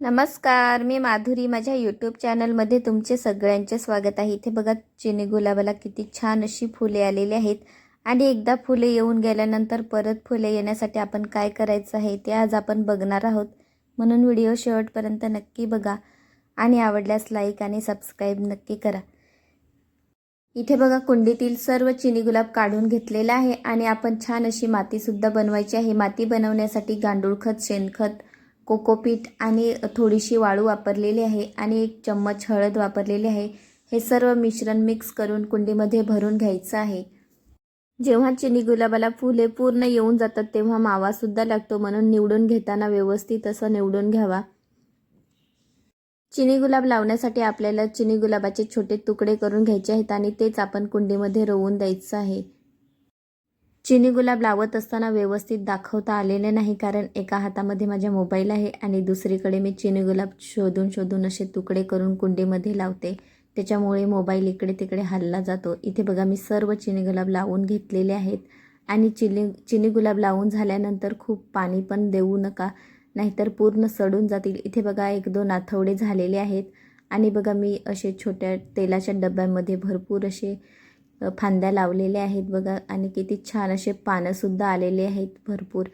नमस्कार मी माधुरी. माझ्या यूट्यूब चॅनलमध्ये तुमचे सगळ्यांचे स्वागत आहे. इथे बघा चिनी गुलाबाला किती छान अशी फुले आलेली आहेत. आणि एकदा फुले येऊन गेल्यानंतर परत फुले येण्यासाठी आपण काय करायचं आहे ते आज आपण बघणार आहोत. म्हणून व्हिडिओ शेवटपर्यंत नक्की बघा आणि आवडल्यास लाईक आणि सबस्क्राईब नक्की करा. इथे बघा कुंडीतील सर्व चिनी गुलाब काढून घेतलेला आहे. आणि आपण छान अशी मातीसुद्धा बनवायची आहे. माती बनवण्यासाठी गांडूळ खत शेणखत कोकोपीट आणि थोडीशी वाळू वापरलेली आहे आणि एक चम्मच हळद वापरलेली आहे. हे सर्व मिश्रण मिक्स करून कुंडीमध्ये भरून घ्यायचं आहे. जेव्हा चिनी गुलाबाला फुले पूर्ण येऊन जातात तेव्हा मावासुद्धा लागतो म्हणून निवडून घेताना व्यवस्थित असं निवडून घ्यावा. चिनी गुलाब लावण्यासाठी आपल्याला चिनी गुलाबाचे छोटे तुकडे करून घ्यायचे आहेत आणि तेच आपण कुंडीमध्ये रोवून द्यायचं आहे. चिनी गुलाब लावत असताना व्यवस्थित दाखवता आलेले नाही कारण एका हातामध्ये माझ्या मोबाईल आहे आणि दुसरीकडे मी चिनी गुलाब शोधून शोधून असे तुकडे करून कुंडीमध्ये लावते. त्याच्यामुळे मोबाईल इकडे तिकडे हल्ला जातो. इथे बघा मी सर्व चिनी गुलाब लावून घेतलेले आहेत आणि चिनी चिनी गुलाब लावून झाल्यानंतर खूप पाणी पण देऊ नका नाहीतर पूर्ण सडून जातील. इथे बघा एक दोन आठवडे झालेले आहेत आणि बघा मी असे छोट्या तेलाच्या डब्यामध्ये भरपूर असे फांद्या लावलेल्या आहेत बघा. आणि किती छान असे पानंसुद्धा आलेले आहेत भरपूर.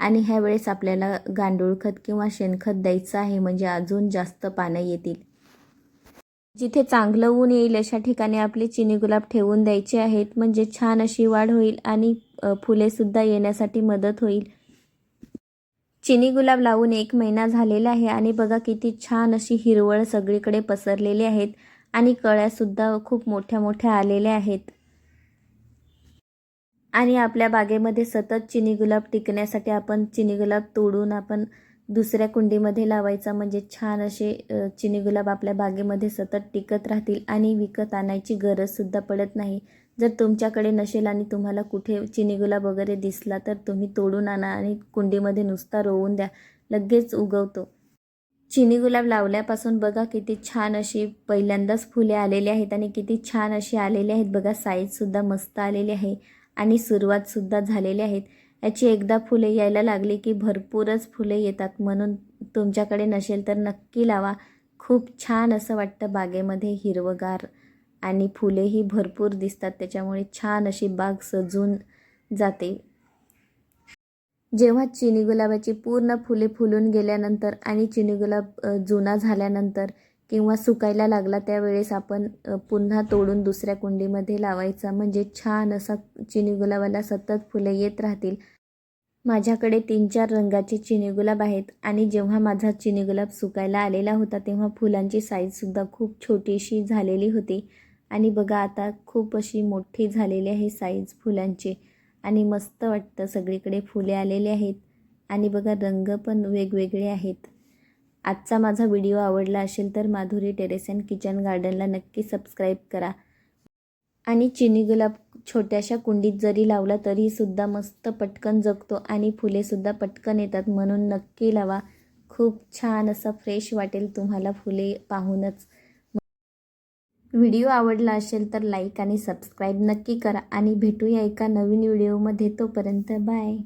आणि ह्या वेळेस आपल्याला गांडूळ खत किंवा शेणखत द्यायचं आहे म्हणजे अजून जास्त पानं येतील. जिथे चांगलं ऊन येईल अशा ठिकाणी आपले चिनी गुलाब ठेवून द्यायचे आहेत. म्हणजे छान अशी वाढ होईल आणि फुलेसुद्धा येण्यासाठी मदत होईल. चिनी गुलाब लावून एक महिना झालेला आहे आणि बघा किती छान अशी हिरवळ सगळीकडे पसरलेली आहेत. आणि कळ्यासुद्धा खूप मोठ्या मोठ्या आलेल्या आहेत. आणि आपल्या बागेमध्ये सतत चिनी गुलाब टिकण्यासाठी आपण चिनी गुलाब तोडून आपण दुसऱ्या कुंडीमध्ये लावायचा. म्हणजे छान असे चिनी गुलाब आपल्या बागेमध्ये सतत टिकत राहतील आणि विकत आणायची गरजसुद्धा पडत नाही. जर तुमच्याकडे नसेल आणि तुम्हाला कुठे चिनी गुलाब वगैरे दिसला तर तुम्ही तोडून आणा आणि कुंडीमध्ये नुसता रोवून द्या. लगेच उगवतो. चिनी गुलाब लावल्यापासून बघा किती छान अशी पहिल्यांदाच फुले आलेली आहेत आणि किती छान अशी आलेली आहेत. बघा साईजसुद्धा मस्त आलेली आहे आणि सुरुवातसुद्धा झालेली आहेत. याची एकदा फुले यायला लागली की भरपूरच फुले येतात. म्हणून तुमच्याकडे नसेल तर नक्की लावा. खूप छान असं वाटतं बागेमध्ये हिरवगार आणि फुलेही भरपूर दिसतात. त्याच्यामुळे छान अशी बाग सजून जाते. जेव्हा चिनी गुलाबाची पूर्ण फुले फुलून गेल्यानंतर आणि चिनी गुलाब जुना झाल्यानंतर किंवा सुकायला लागला त्यावेळेस आपण पुन्हा तोडून दुसऱ्या कुंडीमध्ये लावायचा. म्हणजे छान असा चिनी गुलाबाला सतत फुले येत राहतील. माझ्याकडे तीन चार रंगाचे चिनी गुलाब आहेत आणि जेव्हा माझा चिनी गुलाब सुकायला आलेला होता तेव्हा फुलांची साईजसुद्धा खूप छोटीशी झालेली होती. आणि बघा आता खूप अशी मोठी झालेली आहे साईज फुलांची. आणि मस्त वाटतं. सगळीकडे फुले आलेले आहेत आणि बघा रंग पण वेगवेगळे आहेत. आजचा माझा व्हिडिओ आवडला असेल तर माधुरी टेरेस अँड किचन गार्डनला नक्की सबस्क्राईब करा. आणि चिनी गुलाब छोट्याशा कुंडीत जरी लावला तरीसुद्धा मस्त पटकन जगतो आणि फुलेसुद्धा पटकन येतात. म्हणून नक्की लावा. खूप छान असं फ्रेश वाटेल तुम्हाला फुले पाहूनच. व्हिडिओ आवडला असेल तर लाईक आणि सबस्क्राईब नक्की करा आणि भेटूया एका नवीन व्हिडिओमध्ये तोपर्यंत बाय.